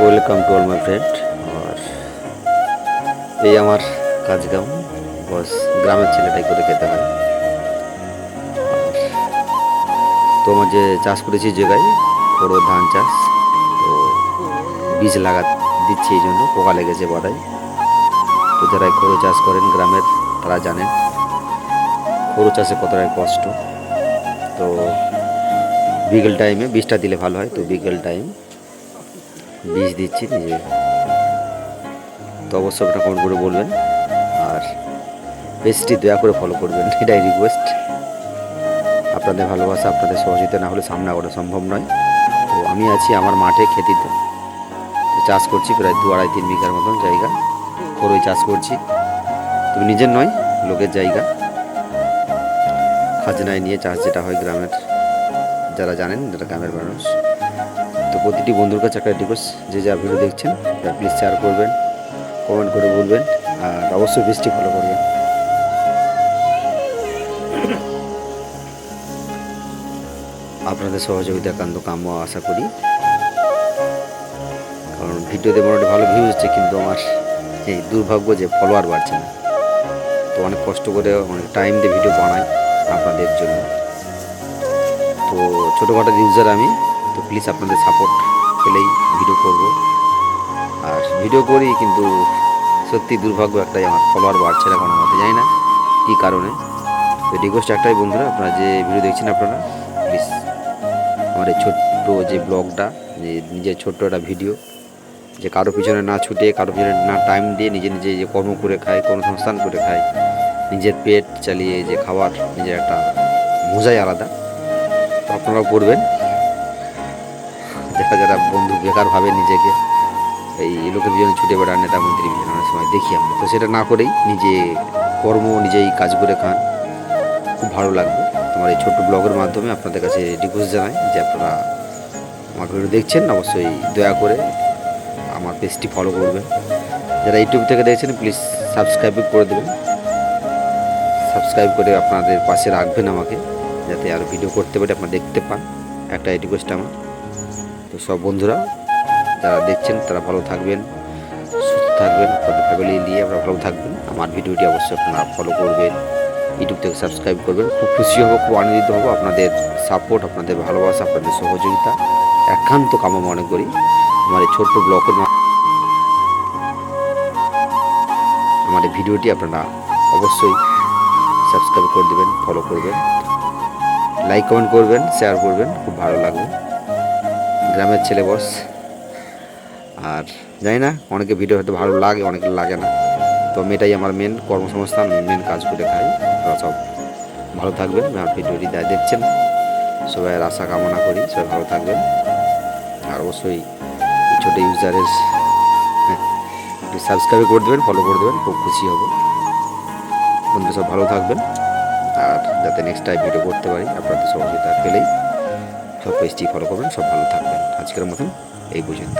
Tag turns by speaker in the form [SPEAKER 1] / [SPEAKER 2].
[SPEAKER 1] Welcome to all my friend আর এই আমার কাজ কাম বস, গ্রামের ছেলেটাই করে খেতে হয়। তো আমার যে চাষ করেছি জায়গায় বড় ধান চাষ, তো বীজ লাগা দিচ্ছি এই জন্য, পোকা লেগেছে বাদায় তো যারা খড়ো চাষ করেন গ্রামের, তারা জানেন, খড়ো চাষে কতটাই কষ্ট। তো বিকেল টাইমে বীজটা দিলে ভালো হয়, তো বিকেল টাইম বীজ দিচ্ছি, নিজে। তো অবশ্যই আপনার কমেন্ট করে বলবেন। আর পেজটি দয়া করে ফলো করবেন, এটাই রিকোয়েস্ট আপনাদের ভালোবাসা, আপনাদের সহযোগিতা না হলে সামনে করা সম্ভব নয়। তো আমি আছি আমার মাঠে, খেতিতে। চাষ করছি প্রায় দু আড়াই, তিন বিঘার মতন জায়গা। খরই চাষ করছি। তবে নিজের নয়, লোকের জায়গা। খাজনায় নিয়ে চাষ যেটা হয় গ্রামের, যারা জানেন, যারা গ্রামের মানুষ। তো প্রতিটি বন্ধুর কাছে একটা রিকোয়েস্ট যে যা ভিডিও দেখছেন প্লিজ শেয়ার করবেন কমেন্ট করে বলবেন, আর অবশ্যই পেজটি ফলো করবেন। আপনাদের সহযোগিতা একান্ত কাম্য, আশা করি। কারণ ভিডিওতে মোটামুটি ভালো ভিউ হচ্ছে, কিন্তু আমার এই দুর্ভাগ্য যে ফলোয়ার বাড়ছে না। তো অনেক কষ্ট করে, অনেক টাইম দিয়ে ভিডিও বানাই আপনাদের জন্য। তো ছোটোখাটো ইউজার আমি তো প্লিজ আপনাদের সাপোর্ট পেলেই ভিডিও করব। আর ভিডিও করি কিন্তু সত্যি দুর্ভাগ্য একটাই, আমার ফলোয়ার বাড়ছে না কোনো মতে, জানি না কী কারণে। তো রিকোয়েস্ট একটাই বন্ধুরা, আপনারা যে ভিডিও দেখছেন আপনারা প্লিজ আমার এই ছোট্ট যে ব্লগটা যে নিজের ছোট্ট একটা ভিডিও যে কারও পিছনে না ছুটে, কারও পিছনে না টাইম দিয়ে নিজে নিজে যে কর্ম করে খায়, কর্মসংস্থান করে খায়, নিজের পেট চালিয়ে যে খাবার নিজের একটা মজাই আলাদা। তো আপনারাও করবেন। যারা যারা বন্ধু বেকার ভাবে নিজেকে। এই লোকের পিছনে ছুটে বেড়ান নেতা মন্ত্রী পিছনে অনেক সময় দেখি আমরা। তো সেটা না করেই নিজে কর্ম, নিজেই কাজ করে খান। খুব ভালো লাগবে। তোমার এই ছোট্ট ব্লগের মাধ্যমে আপনাদের কাছে রিকোয়েস্ট জানাই যে আপনারা আমার ভিডিও দেখছেন, অবশ্যই দয়া করে আমার পেজটি ফলো করবেন। যারা ইউটিউব থেকে দেখছেন প্লিজ সাবস্ক্রাইব করে দেবেন। সাবস্ক্রাইব করে আপনাদের পাশে রাখবেন আমাকে, যাতে আর ভিডিও করতে পারি, আপনারা দেখতে পান। একটা রিকোয়েস্ট আমার। তো সব বন্ধুরা, যারা দেখছেন, তারা ভালো থাকবেন, সুস্থ থাকবেন, আপনাদের ফ্যামিলি নিয়ে আপনারা ভালো থাকবেন। আমার ভিডিওটি অবশ্যই আপনারা ফলো করবেন ইউটিউব থেকে সাবস্ক্রাইব করবেন। খুব খুশি হব, খুব আনন্দিত হব। আপনাদের সাপোর্ট আপনাদের ভালোবাসা, আপনাদের সহযোগিতা একান্ত কামনা মনে করি। আমার এই ছোট্ট ব্লগের মা- আমার এই ভিডিওটি আপনারা অবশ্যই সাবস্ক্রাইব করে দেবেন ফলো করবেন। লাইক কমেন্ট করবেন শেয়ার করবেন। খুব ভালো লাগবে। গ্রামের ছেলে বস। আর জানি না, অনেকে ভিডিও হয়তো ভালো লাগে, অনেকে লাগে না। তো আমি এটাই আমার মেন কর্মসংস্থান মেন কাজ করে খাই। আপনারা সব ভালো থাকবেন আমার ভিডিওটি যা দেখছেন সবাই আশা কামনা করি, সবাই ভালো থাকবেন। আর অবশ্যই ছোটো ইউজারের সাবস্ক্রাইব করে দেবেন ফলো করে দেবেন, খুব খুশি হব। বন্ধু সব ভালো থাকবেন, আর যাতে নেক্সট টাইম ভিডিও করতে পারি, আপনাদের সহযোগিতা পেলেই। সব পেজটি ফলো করবেন সব ভালো থাকবেন। আজকের মতন এই পর্যন্ত।